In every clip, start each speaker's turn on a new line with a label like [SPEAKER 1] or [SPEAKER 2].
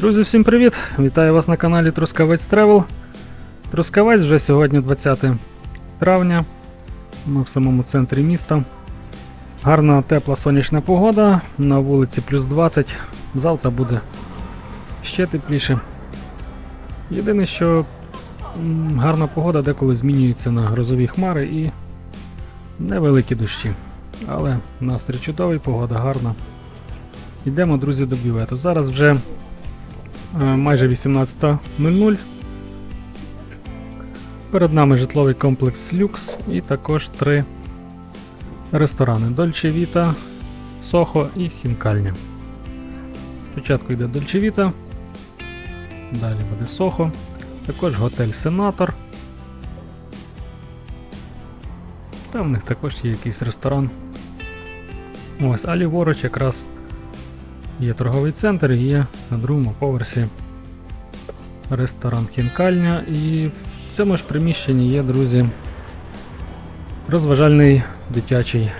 [SPEAKER 1] Друзі, всім привіт! Вітаю вас на каналі Трускавець Тревел. Трускавець вже сьогодні 20 травня. Ми в самому центрі міста. Гарна тепла сонячна погода. На вулиці плюс 20. Завтра буде ще тепліше. Єдине, що гарна погода деколи змінюється на грозові хмари і невеликі дощі. Але настрій чудовий, погода гарна. Йдемо, друзі, до бювету. Зараз вже майже 18.00. Перед нами житловий комплекс Люкс і також три ресторани Дольче Віта, Сохо і Хінкальня. Спочатку йде Дольче Віта, далі буде Сохо, також готель Сенатор. Там в них також є якийсь ресторан. Ось, а ліворуч якраз Є торговий центр є на другому поверсі ресторан Хінкальня. І в цьому ж приміщенні є, друзі, розважальний дитячий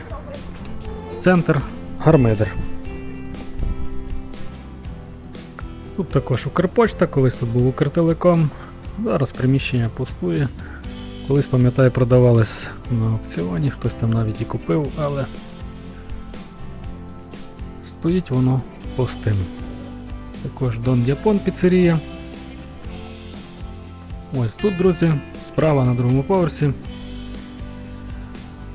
[SPEAKER 1] центр Гармедер. Тут також Укрпочта, колись тут був Укртелеком. Зараз приміщення пустує. Колись, пам'ятаю, продавались на аукціоні, хтось там навіть і купив, але стоїть воно пустим. Також Дон Япон піцерія. Ось тут, друзі, справа на другому поверсі.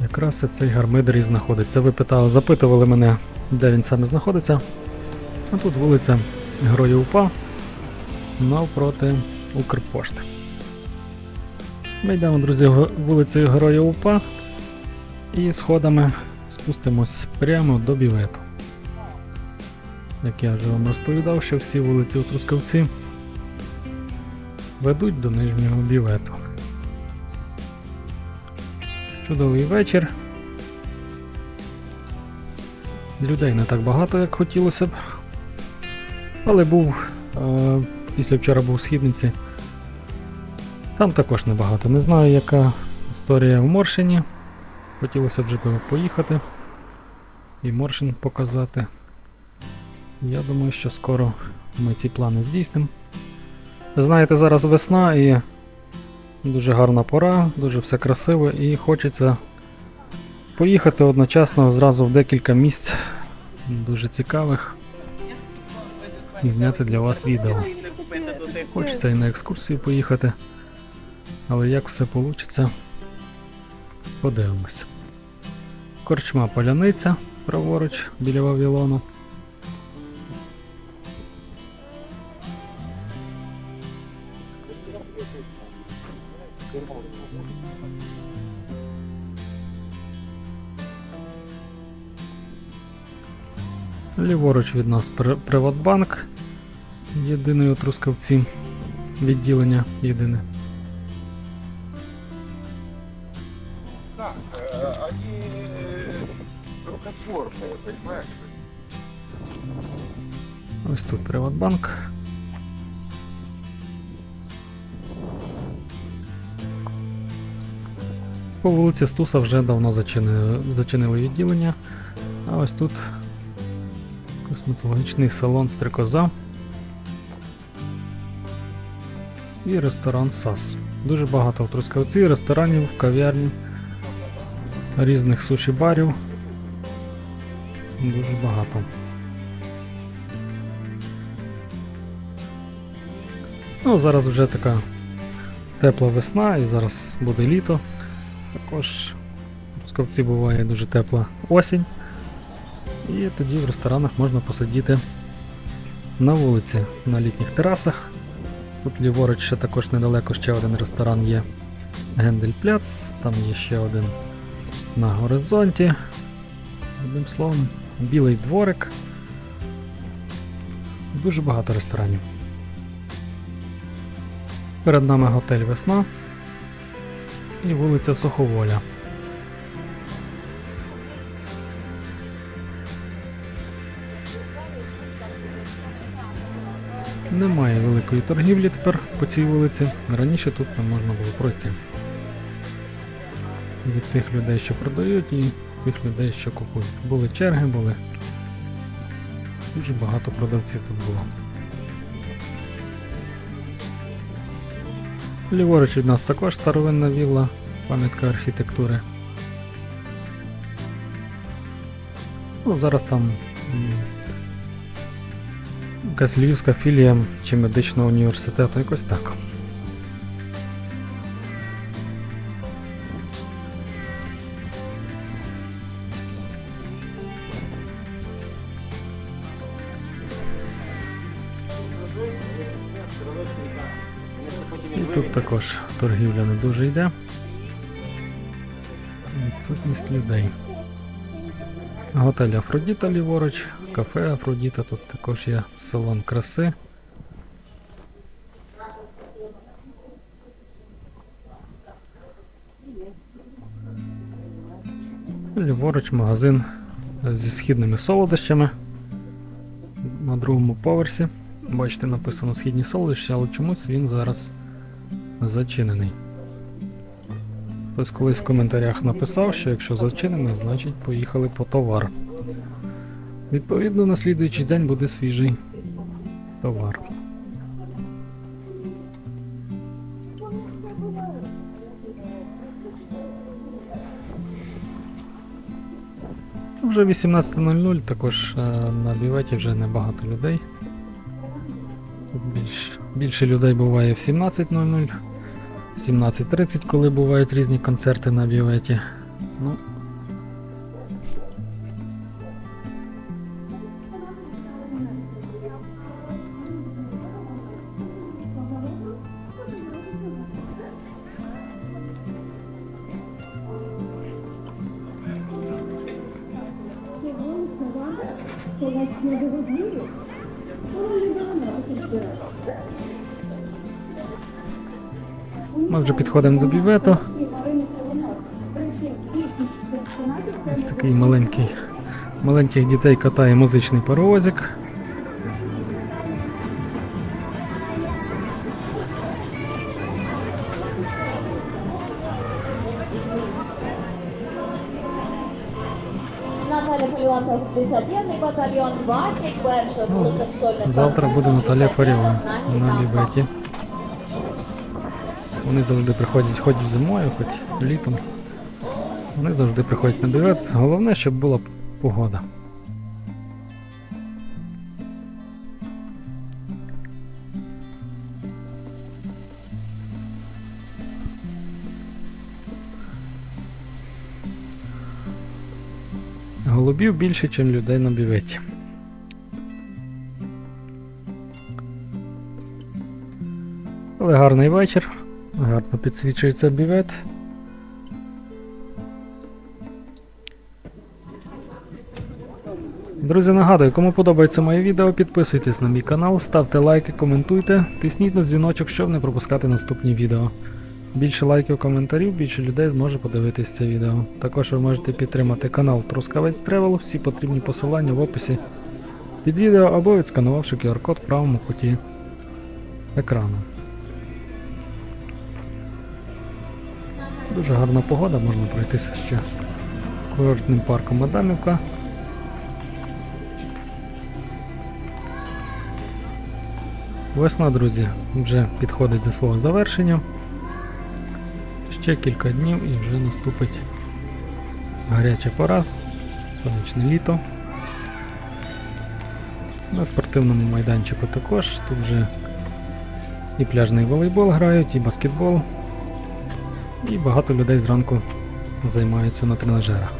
[SPEAKER 1] Якраз цей гармидер і знаходиться. Ви питали, запитували мене, де він саме знаходиться. А тут вулиця Героїв УПА навпроти Укрпошти. Ми йдемо, друзі, вулицею Героїв УПА і сходами спустимось прямо до бівету. Як я вже вам розповідав, що всі вулиці у Трускавці ведуть до нижнього бівету. Чудовий вечір. Людей не так багато, як хотілося б. Але був е, після вчора був в східниці. Там також небагато. Не знаю, яка історія в Моршині. Хотілося б вже поїхати і Моршин показати. Я думаю, що скоро ми ці плани здійснимо. Знаєте, зараз весна і дуже гарна пора, дуже все красиво і хочеться поїхати одночасно зразу в декілька місць дуже цікавих і зняти для вас відео. Хочеться і на екскурсію поїхати, але як все вийде, подивимося. Корчма Поляниця праворуч біля Вавилону. Ліворуч від нас Приватбанк. Єдиний у Трускавці. Відділення єдине.
[SPEAKER 2] Так, они рукотворные.
[SPEAKER 1] Ось тут Приватбанк. По вулиці Стуса вже давно зачинили, зачинили відділення. А ось тут косметологічний салон Стрикоза. І ресторан САС. Дуже багато в Трускавці, ресторанів, кав'ярні, різних суші-барів. Дуже багато. Ну, зараз вже така тепла весна і зараз буде літо. Також в Трускавці буває дуже тепла осінь. І тоді в ресторанах можна посидіти на вулиці, на літніх терасах. Тут ліворуч ще також недалеко ще один ресторан є Гендель-Пляц, там є ще один на горизонті. Одним словом, білий дворик. Дуже багато ресторанів. Перед нами готель Весна і вулиця Суховоля. Немає великої торгівлі тепер по цій вулиці. Раніше тут не можна було пройти. Від тих людей, що продають, і тих людей, що купують. Були черги, були. Дуже багато продавців тут було. Ліворуч від нас також старовинна вілла, пам'ятка архітектури. Ну, Зараз там якась філія чи медичного університету, якось так. І тут також торгівля не дуже йде. Відсутність людей. Готель Афродіта ліворуч, кафе Афродіта, тут також є салон краси. Ліворуч магазин зі східними солодощами на другому поверсі. Бачите, написано східні солодощі, але чомусь він зараз зачинений. Хтось колись в коментарях написав, що якщо зачинений, значить поїхали по товар. Відповідно, на слідуючий день буде свіжий товар. Вже 18.00, також е, на біветі вже небагато людей. Більш, більше людей буває в 17.00, 17.30, коли бувають різні концерти на біветі. Ну, ми вже підходимо до бівету. Ось такий маленький, маленьких дітей катає музичний паровозик.
[SPEAKER 3] Наталя Поліонка 51 батальйон 21
[SPEAKER 1] Ну,
[SPEAKER 3] сольних
[SPEAKER 1] Завтра буде Наталя Фаріон на лібеті. Вони завжди приходять хоч зимою, хоч літом. Вони завжди приходять на бівет. Головне, щоб була погода. Голубів більше, ніж людей на біветі. Але гарний вечір, гарно підсвічується бівет. Друзі, нагадую, кому подобається моє відео, підписуйтесь на мій канал, ставте лайки, коментуйте, тисніть на дзвіночок, щоб не пропускати наступні відео. Більше лайків, коментарів, більше людей зможе подивитись це відео. Також ви можете підтримати канал Трускавець Тревел, всі потрібні посилання в описі під відео або відсканувавши QR-код в правому куті екрану. Дуже гарна погода, можна пройтися ще курортним парком Адамівка. Весна, друзі, вже підходить до свого завершення. Ще кілька днів і вже наступить гаряча пора, сонячне літо. На спортивному майданчику також. Тут вже і пляжний волейбол грають, і баскетбол. І багато людей зранку займаються на тренажерах.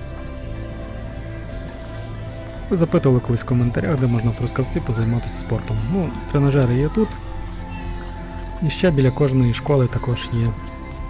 [SPEAKER 1] Ви запитували колись в коментарях, де можна в Трускавці позайматися спортом. Ну, тренажери є тут. І ще біля кожної школи також є